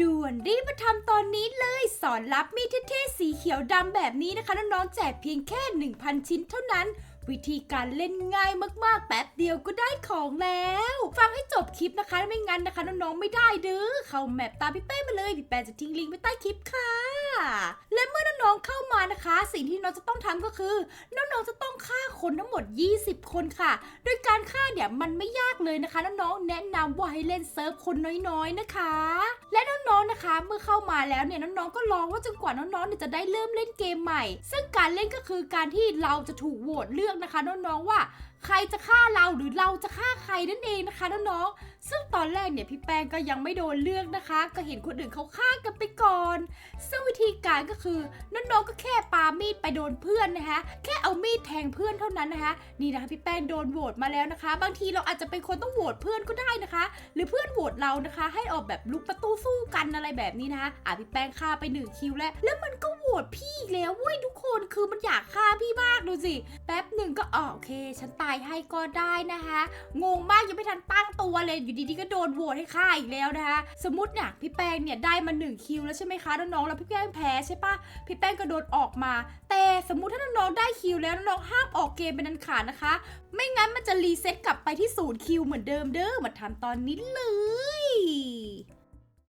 ด่วนรีบมาทำตอนนี้เลยสอนรับมีดเท่ๆสีเขียวดำแบบนี้นะคะ น้องๆแจกเพียงแค่ 1,000 ชิ้นเท่านั้น วิธีการเล่นง่ายมากๆ แป๊บเดียวก็ได้ของแล้ว ฟังให้จบคลิปนะคะ ไม่งั้นนะคะ น้องๆไม่ได้เด้อเข้าแมปตามพี่แป้มาเลย พี่แป้จะทิ้งลิงก์ไว้ใต้คลิปค่ะและเมื่อน้องๆเข้ามานะคะ สิ่งที่น้องจะต้องทำก็คือน้องๆจะต้องฆ่าคนทั้งหมด 20 คนค่ะ โดยการฆ่าเนี่ยมันไม่ยากเลยนะคะน้องๆแนะนำว่าให้เล่นเซิร์ฟคนน้อยๆนะคะ และน้องๆนะคะ เมื่อเข้ามาแล้วเนี่ยน้องๆก็รอว่าจนกว่าน้องๆเนี่ยจะได้เริ่มเล่นเกมใหม่ ซึ่งการเล่นก็คือการที่เราจะถูกโหวตเลือกนะคะน้องๆว่าใครจะฆ่าเราหรือเราจะฆ่าใครนั่นเองนะคะน้องๆซึ่งตอนแรกเนี่ยพี่แป้งก็ยังไม่โดนเลือกนะคะ ก็เห็นคนอื่นเขาฆ่ากันไปก่อน ซึ่งวิธีการก็คือน้องๆก็แค่ปามีดไปโดนเพื่อนนะคะ แค่เอามีดแทงเพื่อนเท่านั้นนะคะ นี่นะคะพี่แป้งโดนโหวตมาแล้วนะคะ บางทีเราอาจจะเป็นคนต้องโหวตเพื่อนก็ได้นะคะ หรือเพื่อนโหวตเรานะคะ ให้ออกแบบลุกประตูสู้กันอะไรแบบนี้นะคะอะพี่แป้งฆ่าไปหนึ่งคิวแล้ว แล้วมันก็โหวตพี่แล้วเว้ยทุกคนคือมันอยากฆ่าพี่มากดูสิแป๊บหนึ่งก็อ๋อโอเค ฉันตายให้ก็ได้นะคะ งงมากยังไม่ทันตั้งตัวเลยดีๆก็โดนโหวตให้ฆ่าอีกแล้วนะคะ สมมติเนี่ยพี่แป้งเนี่ยได้มาหนึ่งคิวแล้วใช่ไหมคะน้องๆแล้วพี่แป้งแพ้ใช่ปะพี่แป้งก็โดนออกมา แต่สมมุติถ้าน้องๆได้คิวแล้วน้องๆห้ามออกเกมเป็นอันขาดนะคะ ไม่งั้นมันจะรีเซ็ตกลับไปที่ศูนย์คิวเหมือนเดิมเด้อมาทำตอนนี้เลย